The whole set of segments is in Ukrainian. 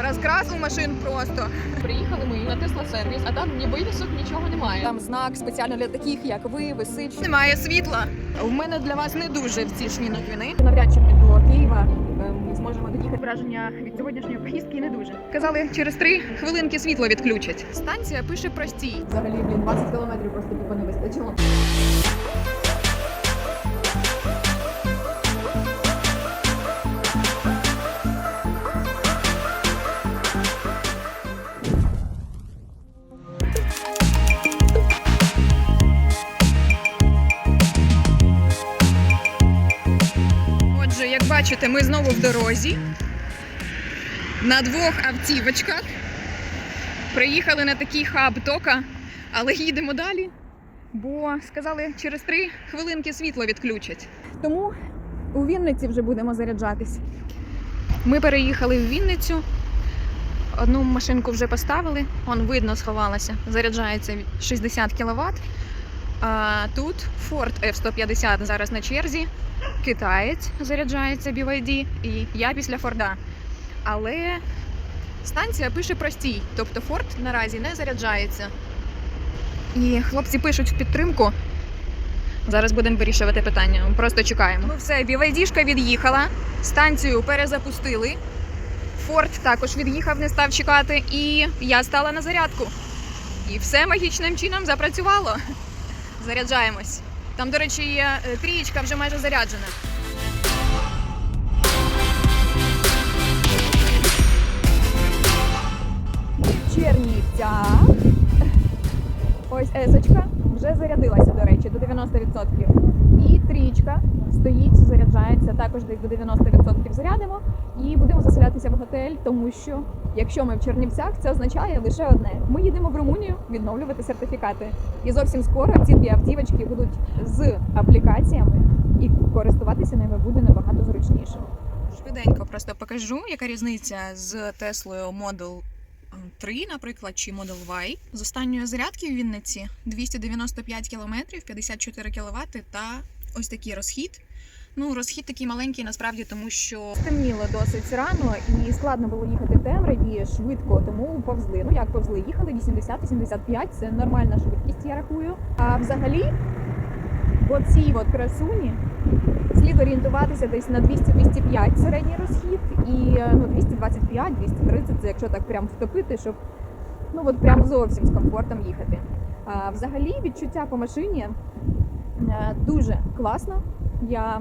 Розкрасив машин просто. Приїхали ми на Тесла сервіс, а там ні вивісок, нічого немає. Там знак спеціально для таких, як ви, висить. Немає світла. У мене для вас не дуже втішні новини. Навряд чи ми до Києва ем, зможемо доїхати. Враження від сьогоднішньої поїздки не дуже. Казали, через три хвилинки світло відключать. Станція пише простій. Взагалі, блін, 20 кілометрів просто тупо не вистачило. Бачите, ми знову в дорозі. На двох автівочках. Приїхали на такий хаб тока, але їдемо далі, бо сказали, через три хвилинки світло відключать. Тому у Вінниці вже будемо заряджатись. Ми переїхали в Вінницю. Одну машинку вже поставили, он видно сховалася. Заряджається 60 кВт. А тут Ford F-150 зараз на черзі. Китаєць заряджається BYD, і я після Форда. Але станція пише простій, тобто Форд наразі не заряджається. І хлопці пишуть в підтримку. Зараз будемо вирішувати питання. Просто чекаємо. Ну все, BYD-шка від'їхала, станцію перезапустили. Форд також від'їхав, не став чекати, і я стала на зарядку. І все магічним чином запрацювало. Заряджаємось. Там, до речі, є е, трієчка вже майже заряджена. Чернівця. Ось есочка вже зарядилася, до речі, до 90%. І стоїть, заряджається також десь до 90% зарядимо. І будемо заселятися в готель, тому що якщо ми в Чернівцях, це означає лише одне: ми їдемо в Румунію відновлювати сертифікати. І зовсім скоро ці дві автівочки будуть з аплікаціями, і користуватися ними буде набагато зручніше. Швиденько просто покажу, яка різниця з Теслою Model 3, наприклад, чи Model Y. З останньої зарядки в Вінниці 295 км, 54 кВт та ось такий розхід. Ну, розхід такий маленький насправді, тому що стемніло досить рано і складно було їхати в темряві швидко, тому повзли. Ну як повзли? Їхали 80-85, це нормальна швидкість, я рахую. А взагалі, в цій от красуні слід орієнтуватися десь на 200-205 середній розхід, і ну 225-230, це якщо так прям втопити, щоб ну от прям зовсім з комфортом їхати. А взагалі відчуття по машині дуже класно. Я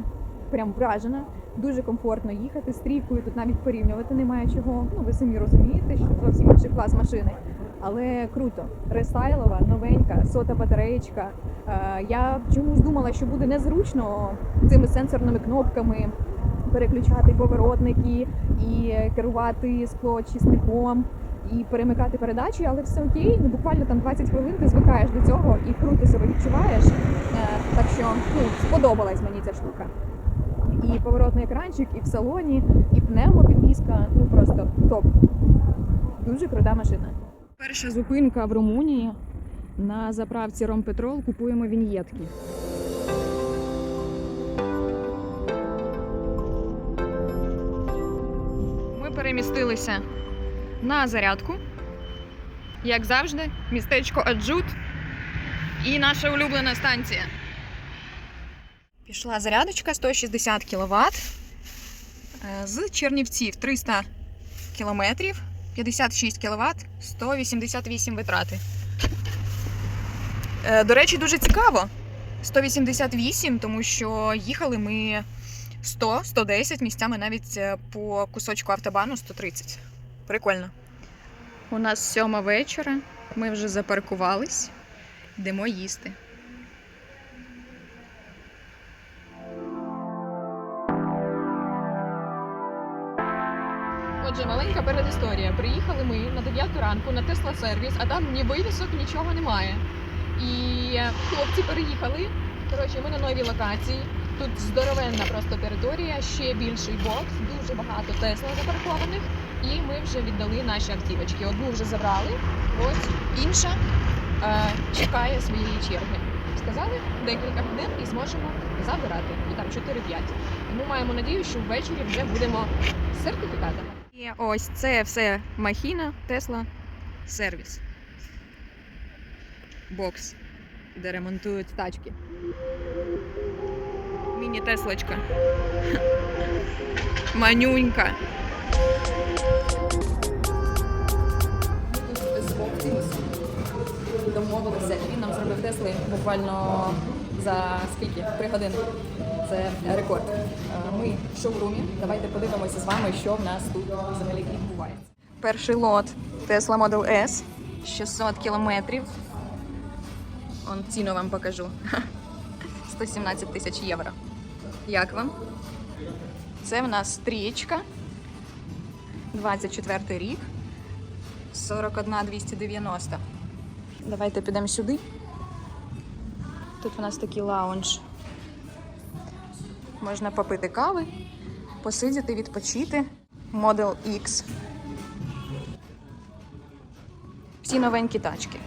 прям вражена. Дуже комфортно їхати з. Тут навіть порівнювати немає чого. Ну ви самі розумієте, що зовсім інший клас машини. Але круто, рестайлова, новенька, сота батареєчка. Е, Я чомусь думала, що буде незручно цими сенсорними кнопками переключати поворотники і керувати склоочисником і перемикати передачі, але все окей. Ну буквально там 20 хвилин ти звикаєш до цього і круто себе відчуваєш. Е, Так що ну, сподобалась мені ця штука. І поворотний екранчик, і в салоні, і пневмопідвізка. Ну просто топ. Дуже крута машина. Перша зупинка в Румунії. На заправці Ромпетрол купуємо віньєтки. Ми перемістилися на зарядку. Як завжди, містечко Аджут і наша улюблена станція. Пішла зарядочка 160 кВт з Чернівців 300 км, 56 кВт, 188 витрати. Е, До речі, дуже цікаво. 188, тому що їхали ми 100, 110 місцями навіть е, по кусочку автобану 130. Прикольно. У нас сьома вечора. Ми вже запаркувались. Йдемо їсти. Отже, маленька передісторія. Приїхали ми на 9 ранку на Тесла сервіс, а там ні вивісок, нічого немає. І хлопці переїхали. Коротше, ми на новій локації. Тут здоровенна просто територія, ще більший бокс, дуже багато Тесла запаркованих. І ми вже віддали наші автівочки. Одну вже забрали, ось інша е, чекає своєї черги. Сказали декілька годин і зможемо забирати. Ну там 4-5. Тому маємо надію, що ввечері вже будемо з сертифікатами. І ось це все махіна, Тесла, сервіс. Бокс, де ремонтують тачки. Міні-теслочка. Манюнька. Домовилися, він нам зробив Тесли буквально за скільки? Три години. Це рекорд. Е, Ми в шоурумі. Давайте подивимося з вами, що в нас тут взагалі відбувається. Перший лот Tesla Model S 600 кілометрів. Он ціну вам покажу. 117 тисяч євро. Як вам? Це в нас стрічка. 24 рік. 41 290. Давайте підемо сюди. Тут у нас такий лаунж. Можна попити кави, посидіти, відпочити. Model X. Всі новенькі тачки.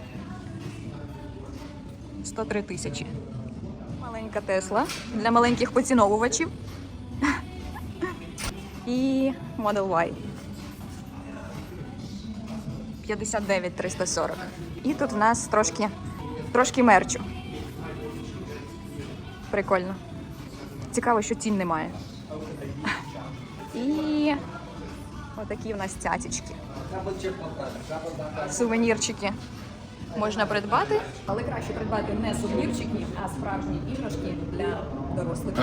103 тисячі. Маленька Тесла для маленьких поціновувачів. І Model Y. 59 340. І тут в нас трошки, трошки мерчу. Прикольно. Цікаво, що цін немає. І отакі в нас цятічки. Сувенірчики можна придбати, але краще придбати не сувенірчики, а справжні іграшки для дорослих.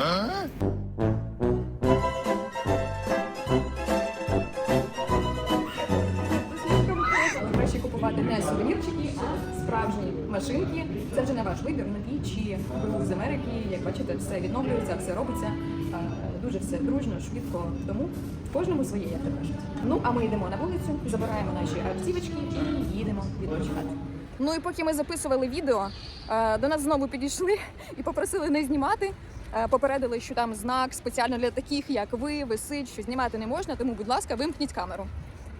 Машинки. Це вже не ваш вибір, нові чи з Америки. Як бачите, все відновлюється, все робиться. Дуже все дружно, швидко. Тому кожному своє, як то кажуть. Ну а ми йдемо на вулицю, забираємо наші автівочки і їдемо відпочивати. Ну і поки ми записували відео, до нас знову підійшли і попросили не знімати. Попередили, що там знак спеціально для таких, як ви, висить, що знімати не можна. Тому, будь ласка, вимкніть камеру.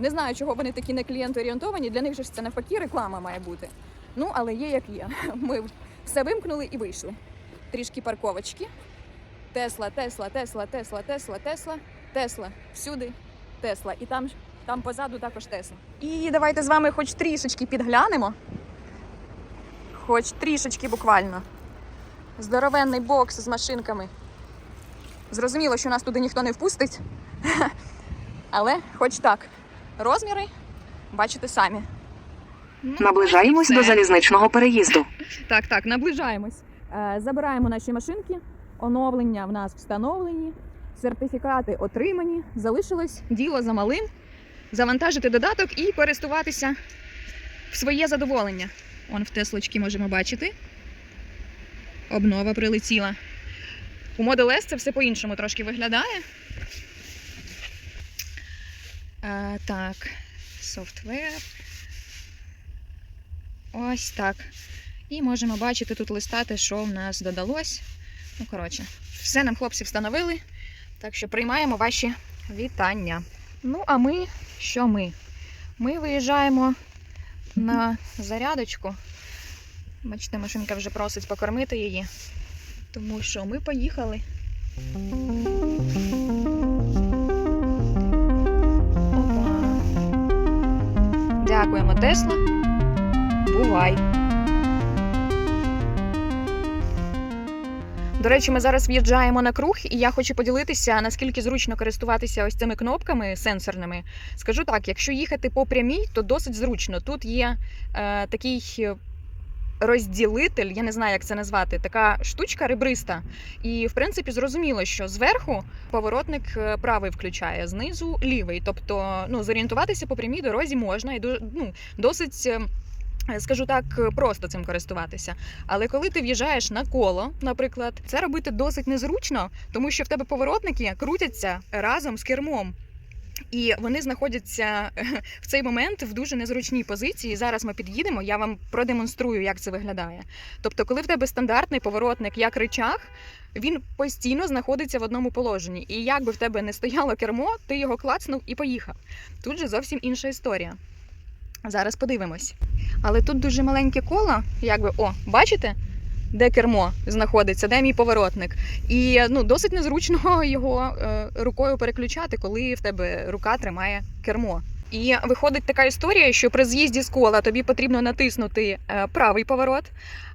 Не знаю, чого вони такі не клієнтоорієнтовані. Для них же ж це навпаки реклама має бути. Ну, але є як є. Ми все вимкнули і вийшли. Трішки парковочки. Тесла, Тесла, Тесла, Тесла, Тесла, Тесла, Тесла. Всюди Тесла. І там, там позаду також Тесла. І давайте з вами хоч трішечки підглянемо. Хоч трішечки буквально. Здоровенний бокс з машинками. Зрозуміло, що нас туди ніхто не впустить. Але хоч так. Розміри бачите самі. Наближаємось до залізничного переїзду. Так, так, наближаємось. Е, Забираємо наші машинки. Оновлення в нас встановлені, сертифікати отримані. Залишилось діло за малим. Завантажити додаток і користуватися в своє задоволення. Он в Теслочки можемо бачити. Обнова прилетіла. У Model S це все по-іншому трошки виглядає. Е, так, софтвер. Ось так. І можемо бачити тут листати, що в нас додалось. Ну, коротше, все нам хлопці встановили. Так що приймаємо ваші вітання. Ну, а ми, що ми? Ми виїжджаємо на зарядочку. Бачите, машинка вже просить покормити її. Тому що ми поїхали. Опа. Дякуємо, Тесла. Бувай. До речі, ми зараз в'їжджаємо на круг, і я хочу поділитися, наскільки зручно користуватися ось цими кнопками сенсорними. Скажу так, якщо їхати по прямій, то досить зручно. Тут є е, такий е, розділитель, я не знаю, як це назвати, така штучка ребриста. І в принципі зрозуміло, що зверху поворотник е, правий включає, знизу лівий. Тобто, ну зорієнтуватися по прямій дорозі можна і ну, досить. Е, Скажу так, просто цим користуватися. Але коли ти в'їжджаєш на коло, наприклад, це робити досить незручно, тому що в тебе поворотники крутяться разом з кермом. І вони знаходяться в цей момент в дуже незручній позиції. Зараз ми під'їдемо, я вам продемонструю, як це виглядає. Тобто, коли в тебе стандартний поворотник як рычаг, він постійно знаходиться в одному положенні. І як би в тебе не стояло кермо, ти його клацнув і поїхав. Тут же зовсім інша історія. Зараз подивимось. Але тут дуже маленьке коло, якби, о, бачите? де кермо знаходиться, де мій поворотник. І ну, досить незручно його е, рукою переключати, коли в тебе рука тримає кермо. І виходить така історія, що при з'їзді з кола тобі потрібно натиснути е, правий поворот.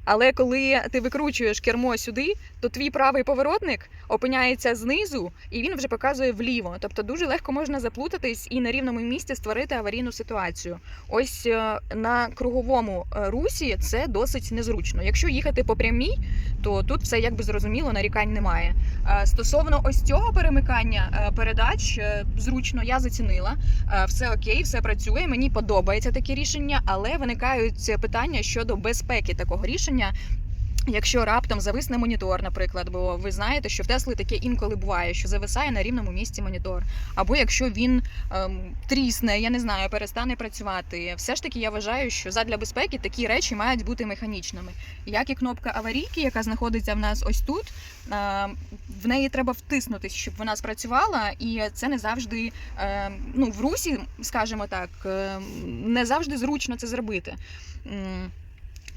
Але коли ти викручуєш кермо сюди, то твій правий поворотник опиняється знизу, і він вже показує вліво. Тобто дуже легко можна заплутатись і на рівному місці створити аварійну ситуацію. Ось е, на круговому е, русі це досить незручно. Якщо їхати по прямій, то тут все якби зрозуміло, нарікань немає. Стосовно ось цього перемикання передач, зручно я зацінила. Все окей, все працює. Мені подобається таке рішення, але виникають питання щодо безпеки такого рішення. Якщо раптом зависне монітор, наприклад, бо ви знаєте, що в Тесли таке інколи буває, що зависає на рівному місці монітор, або якщо він ем, трісне, я не знаю, перестане працювати. Все ж таки, я вважаю, що задля безпеки такі речі мають бути механічними. Як і кнопка аварійки, яка знаходиться в нас ось тут, ем, в неї треба втиснутись, щоб вона спрацювала, і це не завжди ем, ну в русі, скажімо так, ем, не завжди зручно це зробити.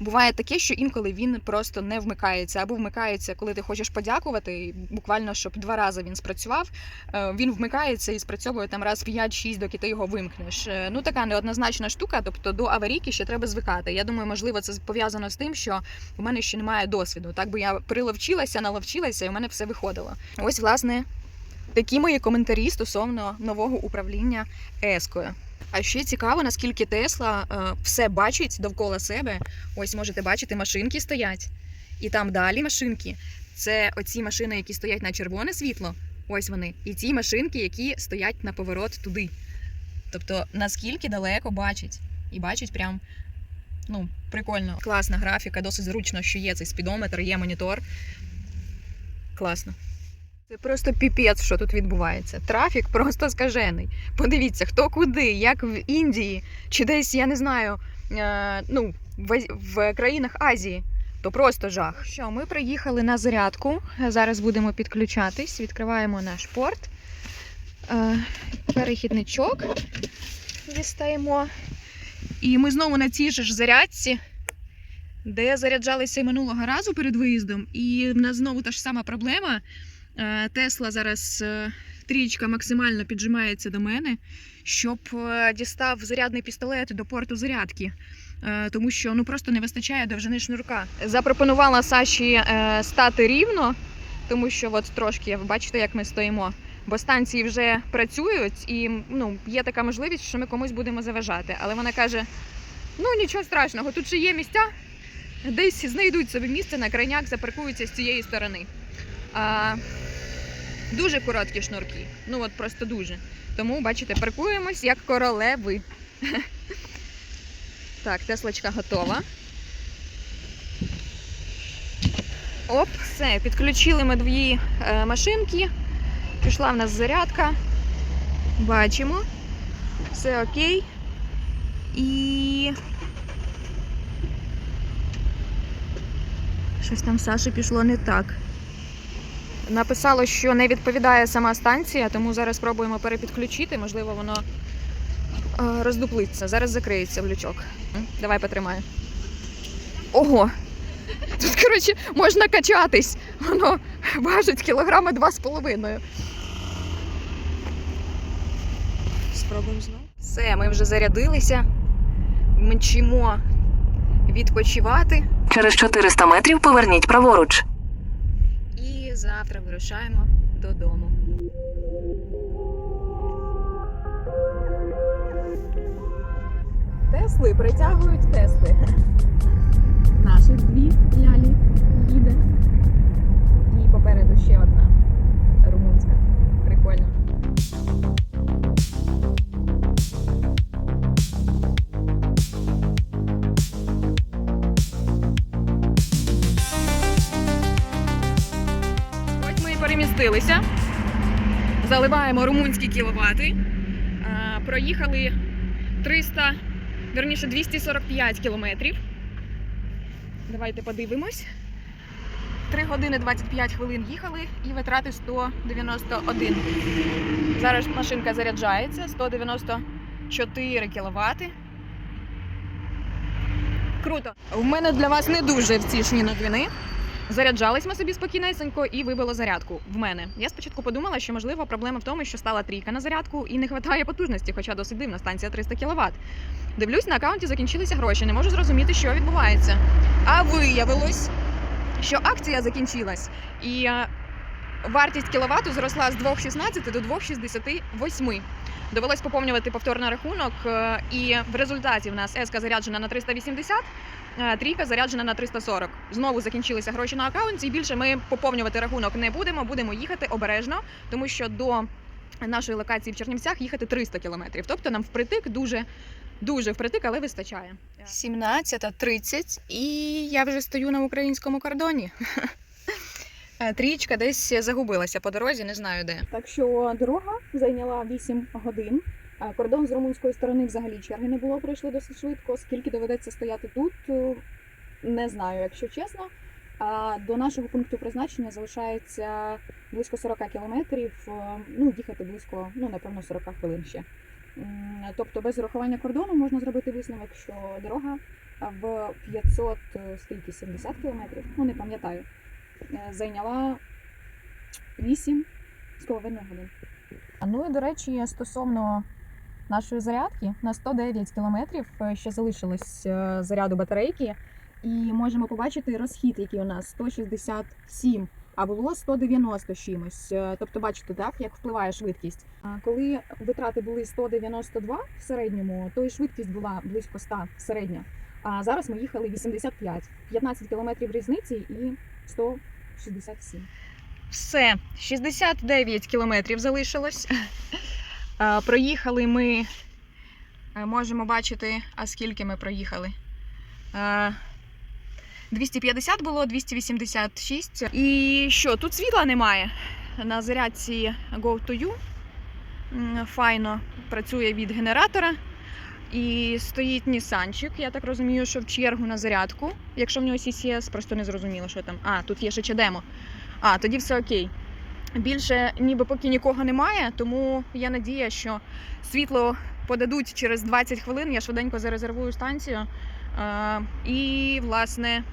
Буває таке, що інколи він просто не вмикається, або вмикається, коли ти хочеш подякувати, буквально щоб два рази він спрацював. е, Він вмикається і спрацьовує там раз 5-6, доки ти його вимкнеш. Е, Ну така неоднозначна штука. Тобто до аварійки ще треба звикати. Я думаю, можливо, це пов'язано з тим, що в мене ще немає досвіду. Так би я приловчилася, наловчилася, і в мене все виходило. Ось, власне, такі мої коментарі стосовно нового управління ескою. А ще цікаво, наскільки Тесла е, все бачить довкола себе. Ось можете бачити, машинки стоять. І там далі машинки. Це оці машини, які стоять на червоне світло. Ось вони. І ті машинки, які стоять на поворот туди. Тобто, наскільки далеко бачить. І бачить прям. Ну, прикольно. Класна графіка, досить зручно, що є цей спідометр, є монітор. Класно. Це просто піпець, що тут відбувається. Трафік просто скажений. Подивіться, хто куди, як в Індії, чи десь, я не знаю, е, ну, в, країнах Азії. То просто жах. Що, ми приїхали на зарядку. Зараз будемо підключатись. Відкриваємо наш порт. Е, перехідничок дістаємо. І ми знову на цій же ж зарядці, де заряджалися минулого разу перед виїздом. І в нас знову та ж сама проблема. Е, Тесла зараз е, трічка максимально піджимається до мене, щоб е, дістав зарядний пістолет до порту зарядки. Тому що ну просто не вистачає довжини шнурка. Запропонувала Саші стати рівно, тому що от трошки ви бачите, як ми стоїмо. Бо станції вже працюють, і ну, є така можливість, що ми комусь будемо заважати. Але вона каже: ну нічого страшного, тут ще є місця, десь знайдуть собі місце на крайняк, запаркуються з цієї сторони. А, дуже короткі шнурки. Ну от просто дуже. Тому, бачите, паркуємось як королеви. Так, Теслочка готова. Оп, все, підключили ми дві е, машинки. Пішла в нас зарядка. Бачимо. Все окей. І. Щось там в Саші пішло не так. Написало, що не відповідає сама станція, тому зараз спробуємо перепідключити. Можливо, воно е, роздуплиться. Зараз закриється в лючок. Давай потримай. Ого! Тут, коротше, можна качатись. Воно важить кілограми два з половиною. Спробуємо знову. Все, ми вже зарядилися. Мчимо відпочивати. Через 400 метрів поверніть праворуч. Завтра вирушаємо додому. Тесли притягують Тесли. Наших дві лялі їде. І попереду ще одна румунська. Прикольно. Ми. Заливаємо румунські кіловати. Проїхали 300, верніше 245 кілометрів. Давайте подивимось. 3 години 25 хвилин їхали і витрати 191. Зараз машинка заряджається 194 кВт. Круто. У мене для вас не дуже втішні новини. Заряджались ми собі спокійнесенько і вибило зарядку в мене. Я спочатку подумала, що можливо проблема в тому, що стала трійка на зарядку і не вистачає потужності, хоча досить дивна станція 300 кВт. Дивлюсь, на аккаунті закінчилися гроші, не можу зрозуміти, що відбувається. А виявилось, що акція закінчилась, і е, вартість кіловату зросла з 2,16 до 2,68. Довелось поповнювати повторно рахунок, е, і в результаті в нас еска заряджена на 380, е, трійка заряджена на 340. Знову закінчилися гроші на аккаунті, і більше ми поповнювати рахунок не будемо, будемо їхати обережно, тому що до нашої локації в Чернівцях їхати 300 кілометрів. Тобто нам впритик дуже. Дуже впритик, але вистачає. 17.30 і я вже стою на українському кордоні. Е, Трічка десь загубилася по дорозі, не знаю де. Так що дорога зайняла 8 годин. А Кордон з румунської сторони взагалі черги не було, пройшли досить швидко. Скільки доведеться стояти тут, е, не знаю, якщо чесно. А до нашого пункту призначення залишається близько 40 кілометрів. е, Ну, їхати близько, ну напевно, 40 хвилин ще. Тобто без урахування кордону можна зробити висновок, що дорога в 500 е, скільки 70 кілометрів, ну не пам'ятаю, зайняла 8 з половиною годин. Ну і до речі, стосовно нашої зарядки на 109 кілометрів е, ще залишилось е, заряду батарейки, і можемо побачити розхід, який у нас 167, а було 190 з чимось. Е, Тобто, бачите, так як впливає швидкість. А коли витрати були 192 в середньому, то і швидкість була близько 100 середня. А зараз ми їхали 85, 15 кілометрів різниці і 167. Все, 69 кілометрів залишилось. Е, Проїхали ми. е, Можемо бачити, а скільки ми проїхали. Е, 250 було, 286. І що, тут світла немає. На зарядці Go to You. М, Файно працює від генератора. І стоїть Нісанчик. Я так розумію, що в чергу на зарядку. Якщо в нього CCS, просто не зрозуміло, що там. А, тут є ще чадемо. А, тоді все окей. Більше ніби поки нікого немає, тому я надія, що світло подадуть через 20 хвилин. Я швиденько зарезервую станцію. Е, і, власне,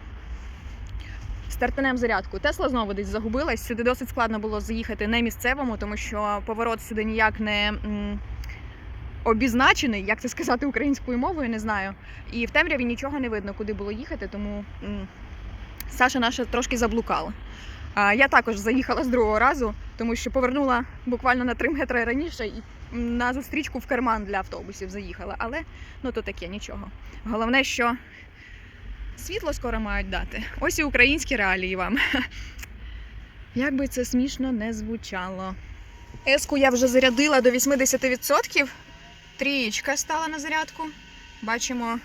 стартанем зарядку. Тесла знову десь загубилась. Сюди досить складно було заїхати не місцевому, тому що поворот сюди ніяк не. Обізначений, як це сказати українською мовою, не знаю. І в темряві нічого не видно, куди було їхати, тому Саша наша трошки заблукала. Я також заїхала з другого разу, тому що повернула буквально на 3 метри раніше і на зустрічку в карман для автобусів заїхала. Але ну то таке нічого. Головне, що світло скоро мають дати. Ось і українські реалії вам. Як би це смішно не звучало. Еску я вже зарядила до 80%. Трієчка стала на зарядку. Бачимо,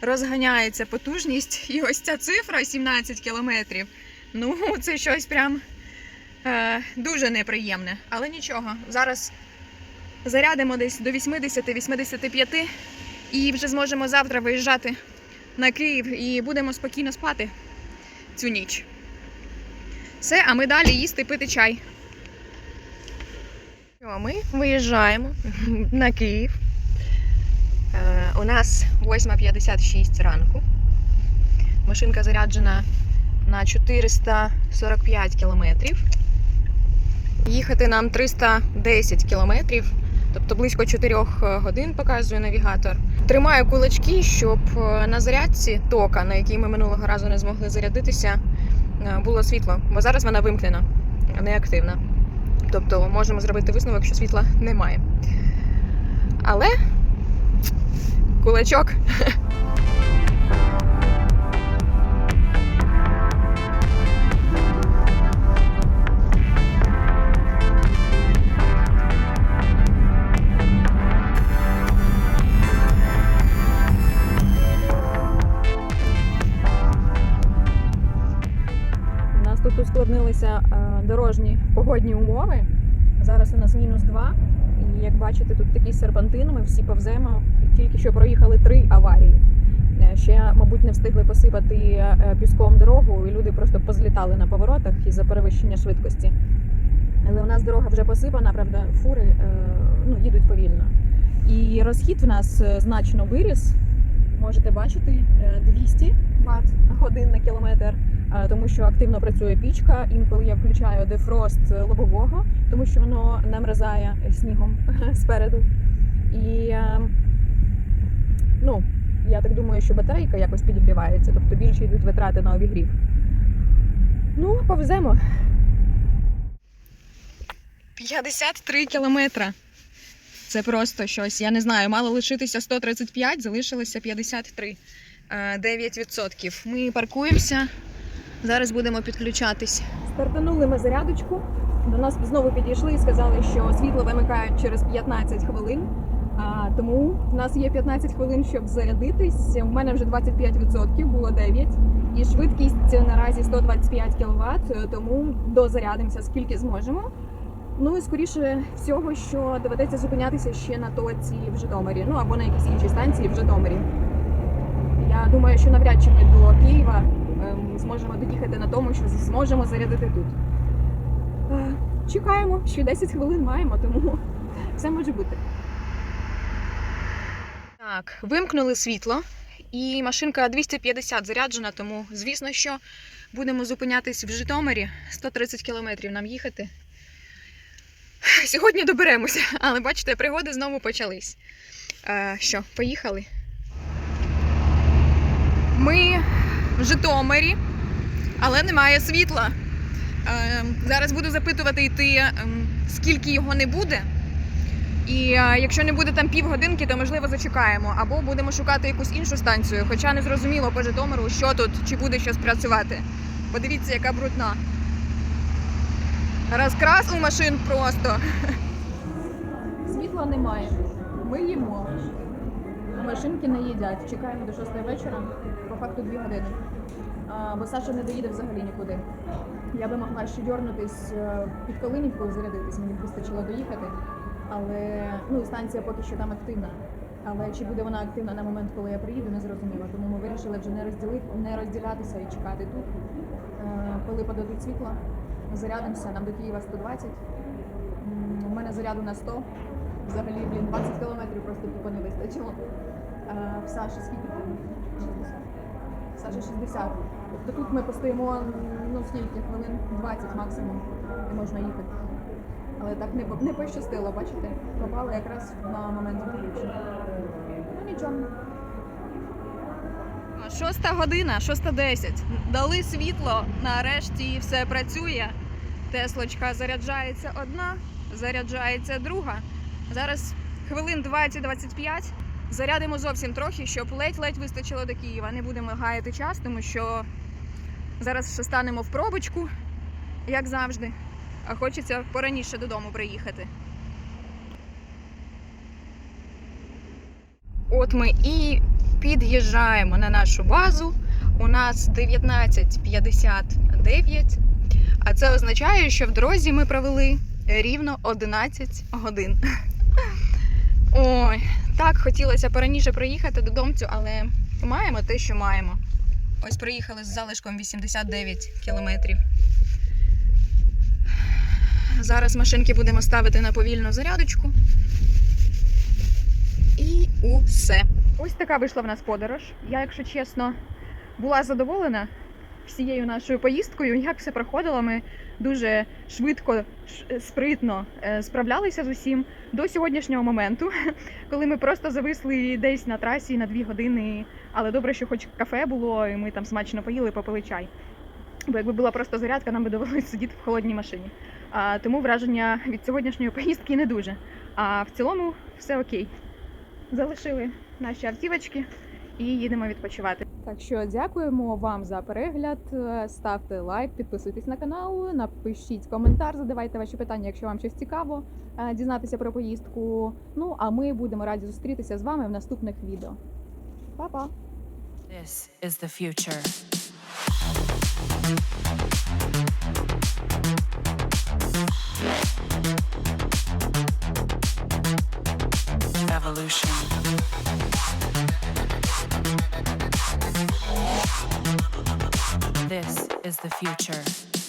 розганяється потужність. І ось ця цифра 17 кілометрів. Ну, це щось прям е, дуже неприємне. Але нічого. Зараз зарядимо десь до 80-85 і вже зможемо завтра виїжджати на Київ і будемо спокійно спати цю ніч. Все, а ми далі їсти пити чай. Ми виїжджаємо на Київ. Е, у нас 8.56 ранку. Машинка заряджена на 445 кілометрів. Їхати нам 310 кілометрів, тобто близько 4 годин показує навігатор. Тримаю кулачки, щоб е, на зарядці тока, на якій ми минулого разу не змогли зарядитися, е, було світло, бо зараз вона вимкнена, неактивна. Тобто можемо зробити висновок, що світла немає. Але кулачок ускладнилися е, дорожні погодні умови. Зараз у нас мінус 2. І як бачите, тут такий серпантин, ми всі повземо. Тільки що проїхали три аварії. Е, Ще, мабуть, не встигли посипати е, піском дорогу, і люди просто позлітали на поворотах із-за перевищення швидкості. Але у нас дорога вже посипана, правда, фури ну, їдуть повільно. І розхід в нас значно виріс. Можете бачити е, 200 Вт годин на кілометр тому що активно працює пічка. Інколи я включаю дефрост лобового, тому що воно намразає снігом спереду. І е, ну, я так думаю, що батарейка якось підігрівається, тобто більше йдуть витрати на обігрів. Ну, повеземо. 53 кілометра. Це просто щось. Я не знаю, мало лишитися 135, залишилося 53. Е, 9%. Ми паркуємося. Зараз будемо підключатись. Стартанули ми зарядочку. До нас знову підійшли і сказали, що світло вимикають через 15 хвилин. А, тому в нас є 15 хвилин, щоб зарядитись. У мене вже 25%, було 9. І швидкість наразі 125 кВт, тому дозарядимося скільки зможемо. Ну і скоріше всього, що доведеться зупинятися ще на тоці в Житомирі, ну або на якійсь іншій станції в Житомирі. Я думаю, що навряд чи ми до Києва зможемо доїхати на тому, що зможемо зарядити тут. Е, Чекаємо, ще 10 хвилин маємо, тому все може бути. Так, вимкнули світло, і машинка 250 заряджена, тому звісно, що будемо зупинятись в Житомирі. 130 кілометрів нам їхати. Сьогодні доберемося, але бачите, пригоди знову почались. Е, що, поїхали? Ми в Житомирі, але немає світла. Е, зараз буду запитувати йти, ем, скільки його не буде. І е, якщо не буде там півгодинки, то можливо зачекаємо. Або будемо шукати якусь іншу станцію. Хоча не зрозуміло по Житомиру, що тут, чи буде щось працювати. Подивіться, яка брудна. Розкрас у машин просто. Світла немає. Ми їмо. Машинки не їдять. Чекаємо до 6 вечора, факту 2 години. Бо Саша не доїде взагалі нікуди. Я би могла ще дьорнутись е, під Калинівкою зарядитись, мені б вистачило доїхати. Але ну, станція поки що там активна. Але чи буде вона активна на момент, коли я приїду, не зрозуміло. Тому ми вирішили вже не розділити, не розділятися і чекати тут. Е, Коли подадуть світло, зарядимося. Нам до Києва 120. У мене заряду на 100. Взагалі, блін, 20 кілометрів просто тупо не вистачило. Саші скільки там? 60. В 60. Тобто тут ми постоїмо ну скільки хвилин 20 максимум і можна їхати. Але так не, не пощастило, бачите? Попали якраз на момент відключення. Ну нічого. Шоста година, шоста десять. Дали світло, нарешті все працює. Теслочка заряджається одна, заряджається друга. Зараз хвилин 20-25. Зарядимо зовсім трохи, щоб ледь-ледь вистачило до Києва. Не будемо гаяти час, тому що зараз ще станемо в пробочку, як завжди. А хочеться пораніше додому приїхати. От ми і під'їжджаємо на нашу базу. У нас 19.59. А це означає, що в дорозі ми провели рівно 11 годин. Ой, так хотілося пораніше приїхати додомцю, але маємо те, що маємо. Ось приїхали з залишком 89 кілометрів. Зараз машинки будемо ставити на повільну зарядочку. І усе. Ось така вийшла в нас подорож. Я, якщо чесно, була задоволена всією нашою поїздкою. Як все проходило, ми дуже швидко, спритно е, справлялися з усім до сьогоднішнього моменту, коли ми просто зависли десь на трасі на дві години. Але добре, що хоч кафе було, і ми там смачно поїли, попили чай. Бо якби була просто зарядка, нам би довелося сидіти в холодній машині. А, тому враження від сьогоднішньої поїздки не дуже. А в цілому все окей. Залишили наші автівочки і їдемо відпочивати. Так що дякуємо вам за перегляд. Е, Ставте лайк, підписуйтесь на канал, напишіть коментар, задавайте ваші питання, якщо вам щось цікаво е, дізнатися про поїздку. Ну а ми будемо раді зустрітися з вами в наступних відео. Па-па! This is the future. Evolution. Is the future.